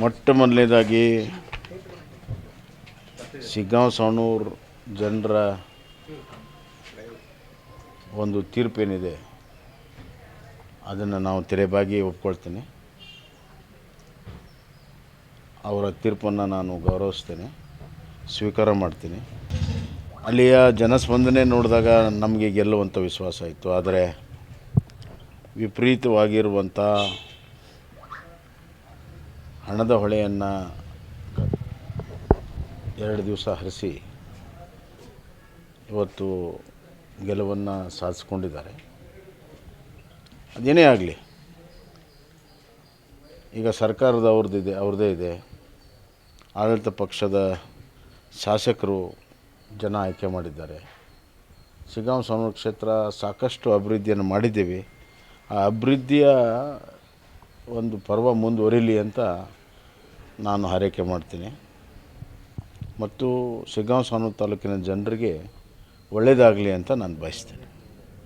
ಮೊಟ್ಟ ಮೊದಲನೇದಾಗಿ ಸಿಗ್ಗಾಂವ್ ಸವಣೂರ್ ಜನರ ಒಂದು ತೀರ್ಪೇನಿದೆ, ಅದನ್ನು ನಾವು ತೆರೆಬಾಗಿ ಒಪ್ಕೊಳ್ತೇನೆ. ಅವರ ತೀರ್ಪನ್ನು ನಾನು ಗೌರವಿಸ್ತೇನೆ, ಸ್ವೀಕಾರ ಮಾಡ್ತೀನಿ. ಅಲ್ಲಿಯ ಜನಸ್ಪಂದನೆ ನೋಡಿದಾಗ ನಮಗೆ ಗೆಲ್ಲುವಂಥ ವಿಶ್ವಾಸ ಇತ್ತು, ಆದರೆ ವಿಪರೀತವಾಗಿರುವಂಥ ಹಣದ ಹೊಳೆಯನ್ನು ಎರಡು ದಿವಸ ಹರಿಸಿ ಇವತ್ತು ಗೆಲುವನ್ನು ಸಾಧಿಸ್ಕೊಂಡಿದ್ದಾರೆ. ಅದೇನೇ ಆಗಲಿ, ಈಗ ಸರ್ಕಾರದ ಅವ್ರದ್ದಿದೆ, ಅವ್ರದ್ದೇ ಇದೆ. ಆಡಳಿತ ಪಕ್ಷದ ಶಾಸಕರು ಜನ ಆಯ್ಕೆ ಮಾಡಿದ್ದಾರೆ. ಸಿಗಾಂ ಸೋಮವಾರ ಕ್ಷೇತ್ರ ಸಾಕಷ್ಟು ಅಭಿವೃದ್ಧಿಯನ್ನು ಮಾಡಿದ್ದೇವೆ. ಆ ಅಭಿವೃದ್ಧಿಯ ಒಂದು ಪರ್ವ ಮುಂದುವರಿಲಿ ಅಂತ ನಾನು ಹಾರೈಕೆ ಮಾಡ್ತೀನಿ. ಮತ್ತು ಸೋಮವಾರ ತಾಲೂಕಿನ ಜನರಿಗೆ ಒಳ್ಳೆಯದಾಗಲಿ ಅಂತ ನಾನು ಬಯಸ್ತೇನೆ.